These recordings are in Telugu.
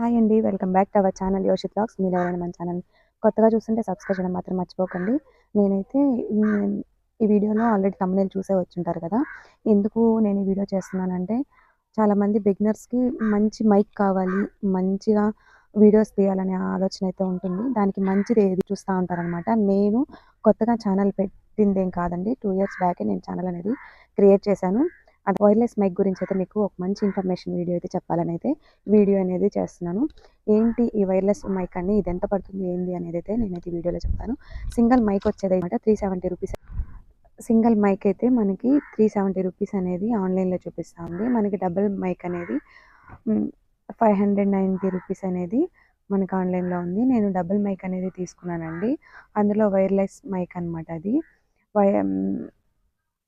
హాయ్ అండి welcome back to our channel Yoshith vlogs మీరు ఎవరైనా మన ఛానల్ కొత్తగా చూస్తుంటే సబ్స్క్రైబ్ చేయడం మాత్రం మర్చిపోకండి. నేనైతే ఈ వీడియోలో ఆల్రెడీ తమ్ముళ్ళు చూసే వచ్చుంటారు కదా. ఎందుకు నేను ఈ వీడియో చేస్తున్నానంటే చాలామంది బిగినర్స్కి మంచి మైక్ కావాలి మంచిగా వీడియోస్ తీయాలనే ఆలోచన అయితే ఉంటుంది. దానికి మంచిది ఏది చూస్తూ ఉంటారనమాట నేను కొత్తగా ఛానల్ పెట్టిందేం కాదండి. టూ ఇయర్స్ బ్యాకే నేను ఛానల్ అనేది క్రియేట్ చేశాను. అది వైర్లెస్ మైక్ గురించి అయితే మీకు ఒక మంచి ఇన్ఫర్మేషన్ వీడియో అయితే చెప్పాలని అయితే వీడియో అనేది చేస్తున్నాను. ఏంటి ఈ వైర్లెస్ మైక్ అని ఇది ఎంత పడుతుంది? ఏంది? అనేది అయితే నేనైతే వీడియోలో చెప్తాను. సింగిల్ మైక్ వచ్చేది అనమాట three seventy rupees single mic అయితే మనకి త్రీ సెవెంటీ రూపీస్ అనేది ఆన్లైన్లో చూపిస్తూ ఉంది మనకి డబుల్ మైక్ అనేది ఫైవ్ హండ్రెడ్ నైంటీ రూపీస్ అనేది మనకి ఆన్లైన్లో ఉంది. నేను డబుల్ మైక్ అనేది తీసుకున్నానండి. అందులో వైర్లెస్ మైక్ అనమాట అది. వై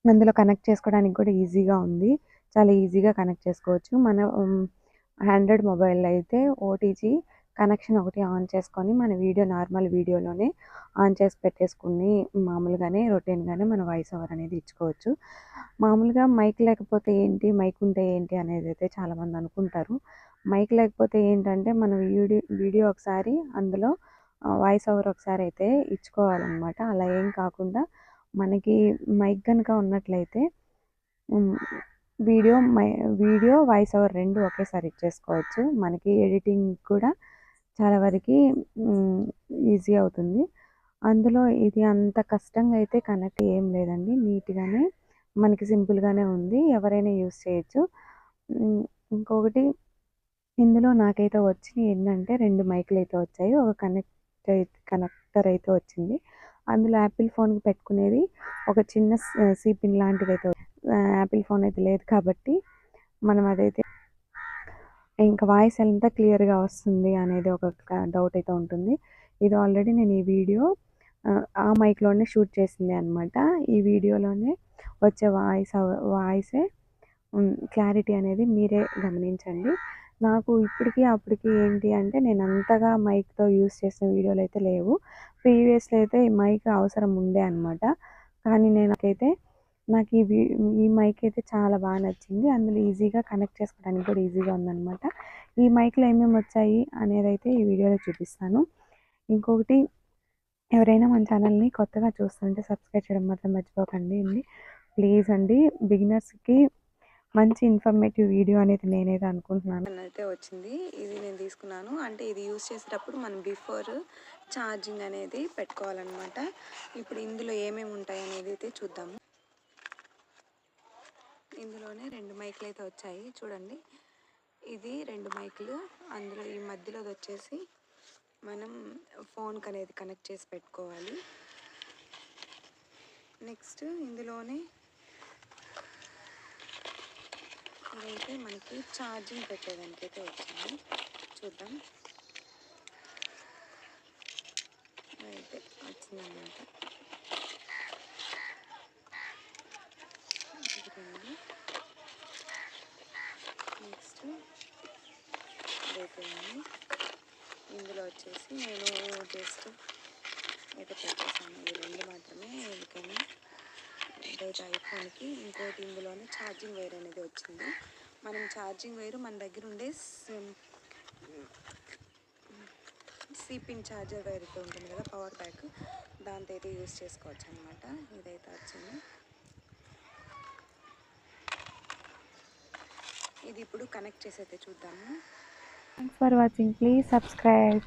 అందులో కనెక్ట్ చేసుకోవడానికి కూడా ఈజీగా ఉంది. చాలా ఈజీగా కనెక్ట్ చేసుకోవచ్చు. మన హండ్రెడ్ మొబైల్ అయితే ఓటీజీ కనెక్షన్ ఒకటి ఆన్ చేసుకొని మన వీడియో నార్మల్ వీడియోలోనే ఆన్ చేసి పెట్టేసుకుని మామూలుగానే రొటీన్గానే మన వాయిస్ ఓవర్ అనేది ఇచ్చుకోవచ్చు. మామూలుగా మైక్ లేకపోతే ఏంటి మైక్ ఉంటే ఏంటి అనేది అయితే చాలామంది అనుకుంటారు. మైక్ లేకపోతే ఏంటంటే మన వీడియో వీడియో ఒకసారి అందులో వాయిస్ ఓవర్ ఒకసారి అయితే ఇచ్చుకోవాలన్నమాట. అలా ఏం కాకుండా మనకి మైక్ కనుక ఉన్నట్లయితే video my video voice over రెండు ఒకేసారి ఇచ్చేసుకోవచ్చు. మనకి ఎడిటింగ్ కూడా చాలా వరకు ఈజీ అవుతుంది. అందులో ఇది అంత కష్టంగా అయితే కనెక్ట్ ఏం లేదండి. నీట్గానే మనకి సింపుల్గానే ఉంది. ఎవరైనా యూస్ చేయొచ్చు. ఇంకొకటి ఇందులో నాకైతే వచ్చినాయి ఏంటంటే రెండు మైకులు అయితే వచ్చాయి. ఒక కనెక్ట్ అయితే కనెక్టర్ అయితే వచ్చింది. అందులో యాపిల్ ఫోన్కి పెట్టుకునేది ఒక చిన్న సీపిన్ లాంటిది అయితే యాపిల్ ఫోన్ అయితే లేదు కాబట్టి మనం అదైతే ఇంకా వాయిస్ ఎంత క్లియర్గా వస్తుంది అనేది ఒక డౌట్ అయితే ఉంటుంది. ఇది ఆల్రెడీ నేను ఈ వీడియో ఆ మైక్లోనే షూట్ చేసింది అనమాట ఈ వీడియోలోనే వచ్చే వాయిస్ వాయిసే క్లారిటీ అనేది మీరే గమనించండి. నాకు ఇప్పటికీ అప్పటికి ఏంటి అంటే నేను అంతగా మైక్తో యూస్ చేసిన వీడియోలు అయితే లేవు. ప్రీవియస్లో అయితే ఈ మైక్ అవసరం ఉండే అనమాట కానీ నేనకైతే నాకు ఈ వీ ఈ మైక్ అయితే చాలా బాగా నచ్చింది. అందులో ఈజీగా కనెక్ట్ చేసుకోవడానికి కూడా ఈజీగా ఉందన్నమాట. ఈ మైక్లో ఏమేమి వచ్చాయి అనేది అయితే ఈ వీడియోలో చూపిస్తాను. ఇంకొకటి ఎవరైనా మన ఛానల్ని కొత్తగా చూస్తుంటే సబ్స్క్రైబ్ చేయడం మాత్రం మర్చిపోకండి అండి. ప్లీజ్ అండి బిగినర్స్కి మంచి ఇన్ఫర్మేటివ్ వీడియో అనేది నేనైతే అనుకుంటున్నాను. అయితే వచ్చింది. ఇది నేను తీసుకున్నాను. అంటే ఇది యూస్ చేసేటప్పుడు మనం బిఫోర్ ఛార్జింగ్ అనేది పెట్టుకోవాలన్నమాట. ఇప్పుడు ఇందులో ఏమేమి ఉంటాయి అనేది అయితే చూద్దాము ఇందులోనే రెండు మైకులు అయితే వచ్చాయి. చూడండి. ఇది రెండు మైకులు. అందులో ఈ మధ్యలోది వచ్చేసి మనం ఫోన్కి అనేది కనెక్ట్ చేసి పెట్టుకోవాలి. నెక్స్ట్ ఇందులోనే ఇదైతే మనకి ఛార్జింగ్ పెట్టేదానికి అయితే వచ్చింది చూద్దాం. అయితే వచ్చిందన్నమాట నెక్స్ట్ ఇదైతే ఇందులో వచ్చేసి నేను జస్ట్ అయితే పెట్టేసాను ఈ రెండు మాత్రమే ఎందుకని ఇదైతే ఐఫోన్కి ఇంకోటి ఇందులోనే ఛార్జింగ్ వైర్ అనేది వచ్చింది. మనం ఛార్జింగ్ వైర్ మన దగ్గర ఉండే సిపిన్ ఛార్జర్ వైర్ అయితే ఉంటుంది కదా పవర్ బ్యాక్. దాంతో అయితే యూస్ చేసుకోవచ్చు అనమాట ఇదైతే వచ్చింది. ఇది ఇప్పుడు కనెక్ట్ చేసి అయితే చూద్దాము. Thanks for watching please subscribe